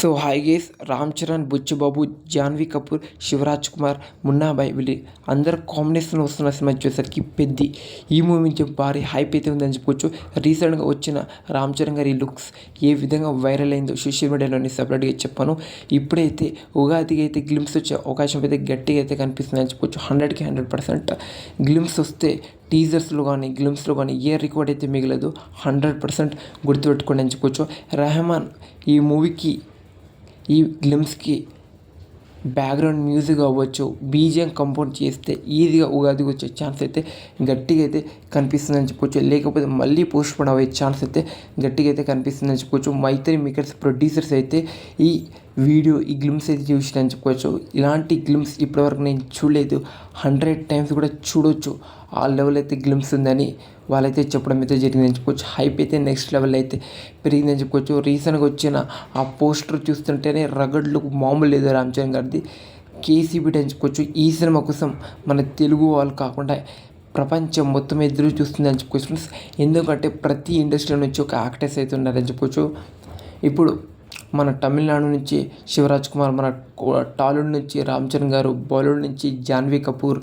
So hi guys Ram Charan Buchibabu Janhvi Kapoor Shivaraj Kumar Munnabhai వీళ్ళు అందరు కాంబినేషన్లో వస్తున్న సినిమా చూసేసరికి పెద్ది. ఈ మూవీ నుంచి భారీ హైప్ అయితే ఉందని చెప్పుకోవచ్చు. రీసెంట్గా వచ్చిన రామ్ చరణ్ గారి లుక్స్ ఏ విధంగా వైరల్ అయిందో సోషల్ మీడియాలోనే సపరేట్గా చెప్పాను. ఇప్పుడైతే ఉగాదికి అయితే గ్లిమ్స్ వచ్చే అవకాశం అయితే గట్టిగా అయితే కనిపిస్తుందని చెప్పుకోవచ్చు. హండ్రెడ్కి హండ్రెడ్ పర్సెంట్ గ్లిమ్స్ వస్తే టీజర్స్లో కానీ గ్లిమ్స్లో కానీ ఏ రికార్డ్ అయితే మిగలదు హండ్రెడ్ పర్సెంట్ గుర్తుపెట్టుకోండి అని చెప్పుకోవచ్చు. రెహమాన్ ఈ మూవీకి ఈ గ్లిమ్స్కి బ్యాక్గ్రౌండ్ మ్యూజిక్ అవ్వచ్చు బీజిఎం కంపోజ్ చేస్తే ఈజీగా ఉగాదికి వచ్చే ఛాన్స్ అయితే గట్టిగా అయితే కనిపిస్తుందని చెప్పుకోవచ్చు లేకపోతే మళ్ళీ పోస్ట్ పోన్ అయ్యే ఛాన్స్ అయితే గట్టిగా అయితే కనిపిస్తుందని చెప్పుకోవచ్చు మైత్రి మేకర్స్ ప్రొడ్యూసర్స్ అయితే ఈ వీడియో ఈ గ్లిమ్స్ అయితే చూసినని చెప్పుకోవచ్చు ఇలాంటి గ్లిమ్స్ ఇప్పటివరకు నేను చూడలేదు. హండ్రెడ్ టైమ్స్ కూడా చూడొచ్చు. ఆ లెవెల్ అయితే గ్లిమ్స్ ఉందని వాళ్ళైతే చెప్పడం అయితే జరిగిందని చెప్పుకోవచ్చు హైప్ అయితే నెక్స్ట్ లెవెల్ అయితే పెరిగిందని చెప్పుకోవచ్చు రీసెంట్గా వచ్చిన ఆ పోస్టర్ చూస్తుంటేనే రగడ్లు మామూలు లేదు రామ్ చరణ్ గారిది. కేసీబీ అని చెప్పుకోవచ్చు ఈ సినిమా కోసం మన తెలుగు వాళ్ళు కాకుండా ప్రపంచం మొత్తం ఎదురు చూస్తుందని అని చెప్పుకోవచ్చు ఫ్రెండ్స్. ఎందుకంటే ప్రతి ఇండస్ట్రీలో నుంచి ఒక యాక్టర్స్ అయితే ఉన్నారని చెప్పుకోవచ్చు. ఇప్పుడు మన తమిళనాడు నుంచి శివరాజ్ కుమార్ మన టాలీవుడ్ నుంచి రామ్ చరణ్ గారు బాలీవుడ్ నుంచి జాన్వీ కపూర్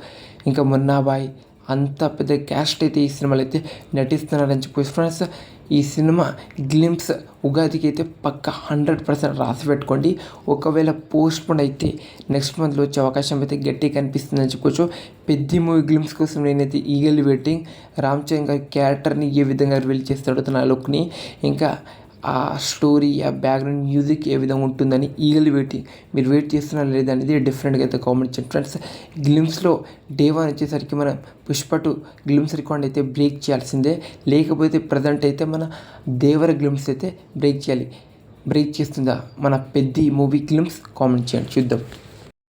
ఇంకా మున్నాబాయ్ అంత పెద్ద క్యాస్ట్ అయితే ఈ సినిమాలో అయితే నటిస్తున్నారని చెప్పేసి ఫ్రెండ్స్ ఈ సినిమా గ్లిమ్స్ ఉగాదికి అయితే పక్క హండ్రెడ్ పర్సెంట్ రాసి పెట్టుకోండి. ఒకవేళ పోస్ట్ పోన్ అయితే నెక్స్ట్ మంత్లో వచ్చే అవకాశం అయితే గట్టిగా కనిపిస్తుందని చెప్పుకోవచ్చు పెద్ద మూవీ గ్లిమ్స్ కోసం నేనైతే ఈగల్ వెయిటింగ్ రామ్ చరణ్ గారి క్యారెక్టర్ని ఏ విధంగా రివీల్ చేస్తాడో తన లుక్ని ఇంకా ఆ స్టోరీ ఆ బ్యాక్గ్రౌండ్ మ్యూజిక్ ఏ విధంగా ఉంటుందని ఈగల్ వెయిటింగ్ మీరు వెయిట్ చేస్తున్నారా లేదా అనేది డిఫరెంట్గా అయితే కామెంట్ చేయండి. ఫ్రెండ్స్ గ్లిమ్స్లో డే వన్ వచ్చేసరికి మన పుష్పటి గ్లిమ్స్ రికార్డ్ అయితే బ్రేక్ చేయాల్సిందే. లేకపోతే ప్రజెంట్ అయితే మన దేవర గ్లిమ్స్ అయితే బ్రేక్ చేయాలి. బ్రేక్ చేస్తుందా? మన పెద్ద మూవీ గ్లిమ్స్ కామెంట్ చేయండి. చూద్దాం.